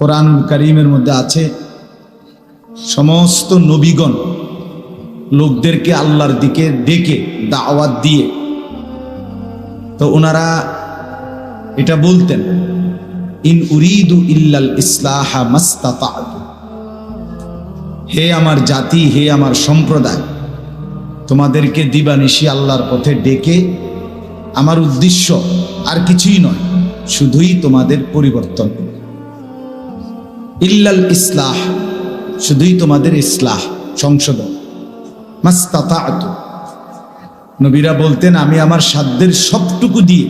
কোরআনুল করিমের মধ্যে আছে, সমস্ত নবীগণ লোকদেরকে আল্লাহর দিকে ডেকে দাওয়াত দিয়ে। তো ওনারা এটা বলতেন, ইন উরিদু ইল্লাল ইসলাহা মাস্তাতাতু হে আমার জাতি, হে আমার সম্প্রদায়, তোমাদেরকে দিবানিশি আল্লাহর পথে ডেকে, আমার উদ্দেশ্য আর কিছুই নয়, শুধুই তোমাদের পরিবর্তন। ইল্লাল ইসলাহ, শুধুই তোমাদের ইসলাহ, সংশোধন। মাস্তাতাতু নবীরা বলতেন, আমি আমার সাধ্যের সবটুকু দিয়ে,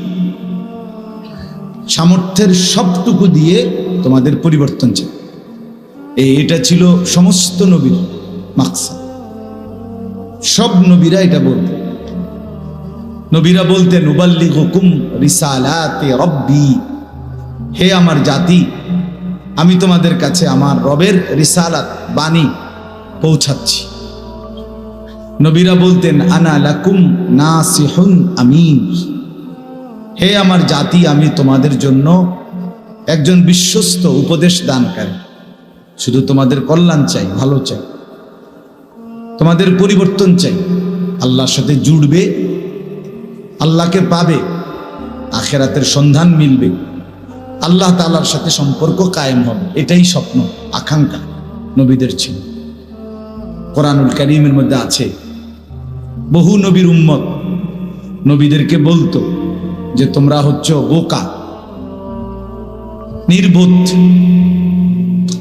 সামর্থ্যের সবটুকু দিয়ে তোমাদের পরিবর্তন চাই। এটা ছিল সমস্ত নবীর মাকসা সব নবীরা এটা বলতেন। নবীরা বলতেন উবাল্লি হুকুম রিসালাতে রব্বি। হে আমার জাতি আমি তোমাদের কাছে আমার রবের রিসালাত, বাণী পৌঁছাচ্ছি। নবীরা বলতেন, আনা লাকুম নাসিহুন আমিন। হে আমার জাতি, আমি তোমাদের জন্য একজন বিশ্বস্ত উপদেশ দানকারী। শুধু তোমাদের কল্যাণ চাই, ভালো চাই। তোমাদের পরিবর্তন চাই। আল্লাহর সাথে জুড়বে, আল্লাহকে পাবে, আখেরাতের সন্ধান মিলবে। আল্লাহ তালার সাথে সম্পর্ক কায়েম হবে, এটাই স্বপ্ন, আকাঙ্ক্ষা নবীদের ছিল। কোরআনুল করিমের মধ্যে আছে, বহু নবীর উম্মত নবীদেরকে বলতো যে তোমরা হচ্ছ বোকা, নির্বোধ।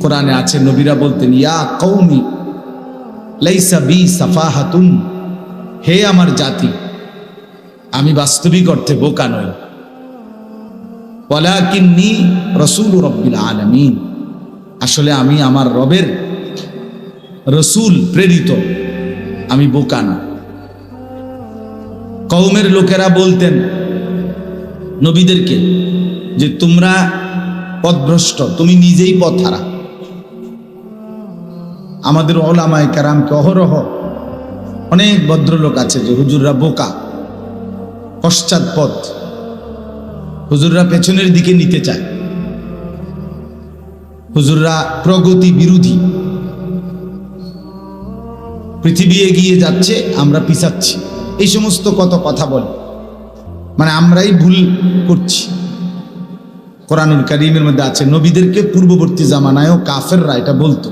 কোরআনে আছে, নবীরা বলতেন, ইয়া কৌমি লাইসা বি সাফাহাতুন, হে আমার জাতি, আমি বাস্তবিক অর্থে বোকা নই। রসুল আসলে আমি আমার রবের রসুল প্রেরিত, আমি বোকা না। কৌমের লোকেরা বলতেন নবীদেরকে যে তোমরা পথভ্রষ্ট, তুমি নিজেই পথ হারা আমাদের ওলামায় কারামকে অহরহ অনেক ভদ্রলোক আছে যে হুজুররা বোকা, পশ্চাৎপদ। হুজুররা পেছনের দিকে নিতে চায়। হুজুররা প্রগতি বিরোধী। পৃথিবী এগিয়ে যাচ্ছে, আমরা পিছাচ্ছি। এই সমস্ত কত কথা বলে। মানে আমরাই ভুল করছি। কোরআনুল করিমের মধ্যে আছে, নবীদেরকে পূর্ববর্তী জামানায়ও কাফেররা এটা বলতো।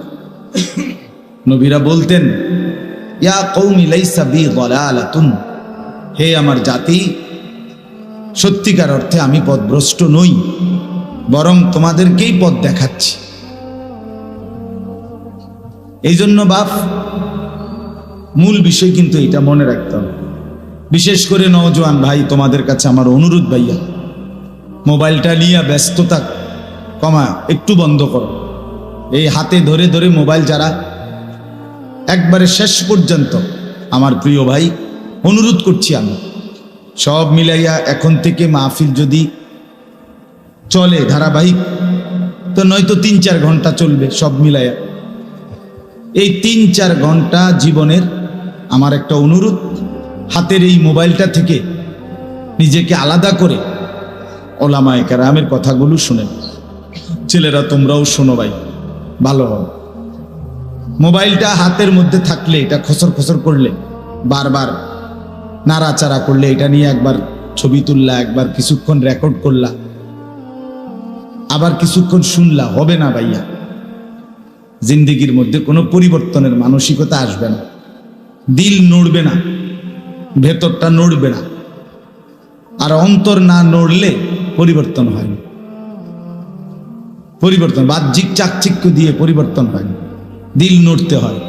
নবীরা বলতেন, ইয়া কৌমি লাইসা বি গলালাতুন হে আমার জাতি সত্যিকার অর্থে আমি পথভ্রষ্ট নই, বরং তোমাদেরকেই পথ দেখাচ্ছি। এই জন্য বাপ, মূল বিষয় কিন্তু এটা মনে রাখতে হবে। বিশেষ করে নওজোয়ান ভাই, তোমাদের কাছে আমার অনুরোধ ভাইয়া, মোবাইলটা নিয়ে ব্যস্ততা কমা, একটু বন্ধ করো। এই হাতে ধরে ধরে মোবাইল যারা একবারে শেষ পর্যন্ত আমার প্রিয় ভাই, অনুরোধ করছি আমি। সব মিলাইয়া এখন থেকে মাহফিল যদি চলে ধারাবাহিক, তো নয়তো তিন চার ঘণ্টা চলবে সব মিলাইয়া। এই তিন চার ঘণ্টা জীবনের আমার একটা অনুরোধ, হাতের এই মোবাইলটা থেকে নিজেকে আলাদা করে ওলামায় কেরামের কথাগুলো শুনেন। ছেলেরা তোমরাও শোনো ভাই, ভালো হবে। মোবাইলটা হাতের মধ্যে থাকলে, এটা খসর খসর করলে বারবার নাড়াচাড়া করলে এটা নিয়ে একবার ছবি তুললা, একবার কিছুক্ষণ রেকর্ড করলা। আবার কিছুক্ষণ শুনলা, হবে না ভাইয়া। জিন্দিগির মধ্যে কোনো পরিবর্তনের মানসিকতা আসবে না। দিল নড়বে না, ভেতরটা নড়বে না। আর অন্তর না নড়লে পরিবর্তন হয় না। পরিবর্তন, বাহ্যিক চাকচিক্য দিয়ে পরিবর্তন হয় দিল নড়তে হয়।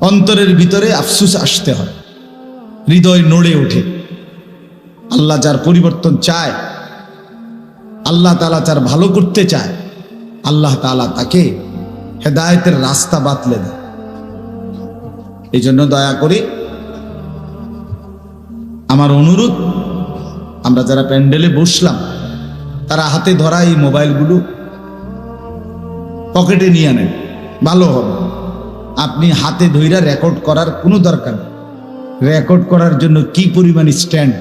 অন্তরের ভিতরে আফসুস আসতে হয়। হৃদয় নড়ে ওঠে। আল্লাহ যার পরিবর্তন চায়, আল্লাহ তালা যার ভালো করতে চায়, আল্লাহ তালা তাকে হেদায়তের রাস্তা বাতলে দেয়। এই জন্য দয়া করে আমার অনুরোধ, আমরা যারা প্যান্ডেলে বসলাম, তারা হাতে ধরা এই মোবাইলগুলো পকেটে নিয়ে নেন ভালো হবে। আপনি হাতে ধইরা রেকর্ড করার কোনো দরকার নেই। রেকর্ড করার জন্য কি পরিমাণ স্ট্যান্ড?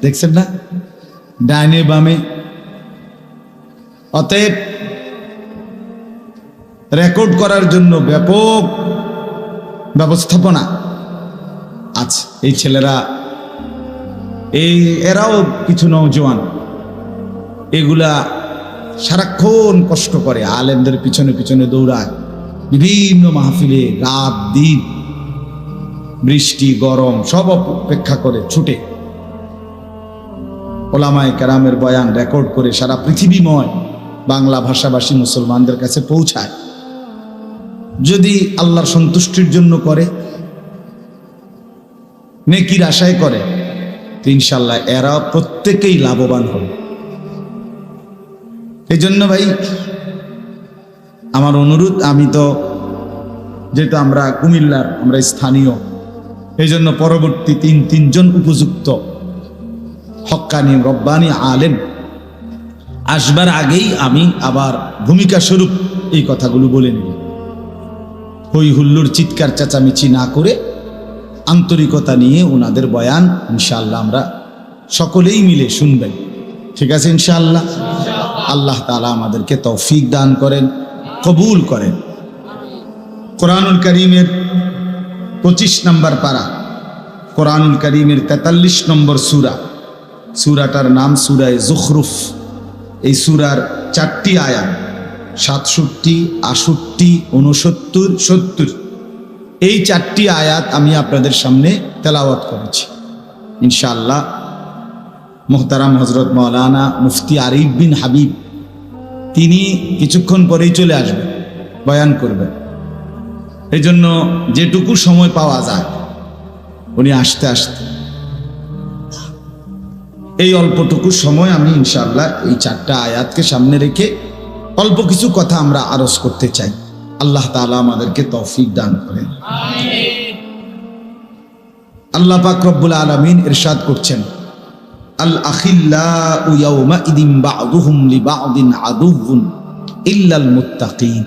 দেখছেন না? ডাইনে বামে। অতএব রেকর্ড করার জন্য ব্যাপক ব্যবস্থাপনা আছে। এই ছেলেরা, এই এরাও কিছু নৌজওয়ান এগুলা সারাক্ষণ কষ্ট করে, আলেমদের পিছনে পিছনে দৌড়ায়। বিভিন্ন মাহফিলে রাত দিন বৃষ্টি, গরম সব অপেক্ষা করে ছুটে। ওলামায় কেরামের বয়ান রেকর্ড করে সারা পৃথিবীময় বাংলা ভাষাভাষী মুসলমানদের কাছে পৌঁছায়। যদি আল্লাহর সন্তুষ্টির জন্য করে, নেকির আশায় করে ইনশাল্লাহ এরা প্রত্যেকেই লাভবান হবে। এই জন্য ভাই, আমার অনুরোধ, আমি তো যেহেতু আমরা কুমিল্লার, আমরা স্থানীয় এই জন্য পরবর্তী তিন তিনজন উপযুক্ত হক্কানি রব্বানি আলেম আসবার আগেই আমি আবার ভূমিকা স্বরূপ এই কথাগুলো বলে নিব। হই হুল্লুর চিৎকার চেঁচামেচি না করে আন্তরিকতা নিয়ে ওনাদের বয়ান ইনশাআল্লাহ আমরা সকলেই মিলে শুনবেন। ঠিক আছে ইনশাআল্লাহ? আল্লাহ তালা আমাদেরকে তৌফিক দান করেন, কবুল করেন। কোরআনুল করিমের পঁচিশ নম্বর পারা। কোরআনুল করিমের তেতাল্লিশ নম্বর সুরা। সুরাটার নাম সুরায় জুখরুফ। এই সুরার চারটি আয়াত, সাতষট্টি আষট্টি উনসত্তর সত্তর। এই চারটি আয়াত আমি আপনাদের সামনে তেলাওয়াত করেছি। ইনশাআল্লাহ, মোহতারাম হজরত মৌলানা মুফতি আরিফ বিন হাবিব, তিনি কিছুক্ষণ পরেই চলে আসবেন, বয়ান করবেন। এই জন্য যেটুকু সময় পাওয়া যায়, উনি আসতে আসতে, এই অল্পটুকু সময় আমি ইনশাআল্লাহ এই চারটা আয়াতকে সামনে রেখে অল্প কিছু কথা আমরা আরজ করতে চাই। আল্লাহ তাআলা আমাদেরকে তৌফিক দান করেন। আল্লাহ পাক রব্বুল আলামিন ইরশাদ করছেন, আল আখিল্লাউ ইয়াউমাইদিন বা'দুহুম লিবা'দিন আদুউন ইল্লাল মুত্তাকিন।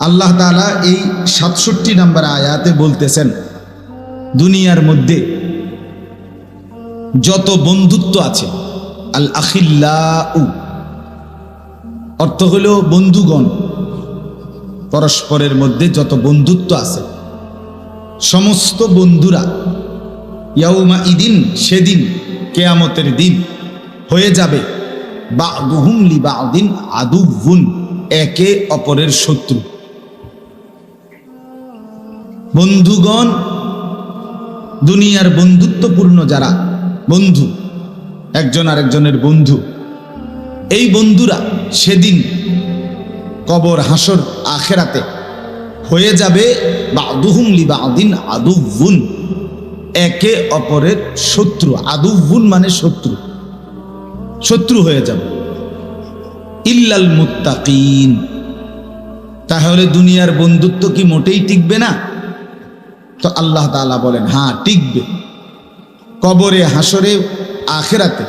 আল্লাহ তাআলা এই সাতষট্টি নম্বর আয়াতে বলতেছেন, দুনিয়ার মধ্যে যত বন্ধুত্ব আছে, আল আখিল্লাউ, অর্থ হলো বন্ধুগণ, পরস্পরের মধ্যে যত বন্ধুত্ব আছে, সমস্ত বন্ধুরা ইয়াউমা ইদিন সেদিন, কেয়ামতের দিন হয়ে যাবে বা দুহুমলি বা দিন আদুভুন একে অপরের শত্রু। বন্ধুগণ, দুনিয়ার বন্ধুত্বপূর্ণ যারা, বন্ধু, একজন আরেকজনের বন্ধু, এই বন্ধুরা সেদিন কবর, হাসর, আখেরাতে হয়ে যাবে বাদুহুম লিবাদিন আদুভুন একে অপরের শত্রু। আদুভুন মানে শত্রু। শত্রু হয়ে যাবে। ইল্লাল মুত্তাকিন। তাহলে দুনিয়ার বন্ধুত্ব কি মোটেই টিকবে না? তো আল্লাহ তাআলা বলেন হ্যাঁ টিকবে। কবরে হাসরে আখেরাতে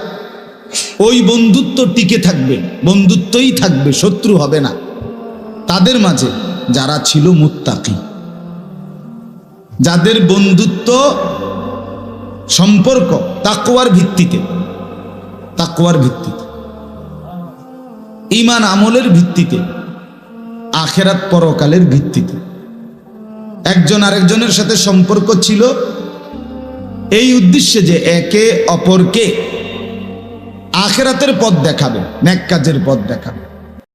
ওই বন্ধুত্ব টিকে থাকবে, বন্ধুত্বই থাকবে, শত্রু হবে না। তাদের মাঝে যারা ছিল মুত্তাকি, যাদের বন্ধুত্ব সম্পর্ক তাকওয়ার ভিত্তিতে তাকওয়ার ভিত্তিতে ইমান আমলের ভিত্তিতে, আখেরাত পরকালের ভিত্তিতে একজন আরেকজনের সাথে সম্পর্ক ছিল এই উদ্দেশ্যে যে একে অপরকে আখেরাতের পথ দেখাবে ন্যাক কাজের পথ দেখাবে।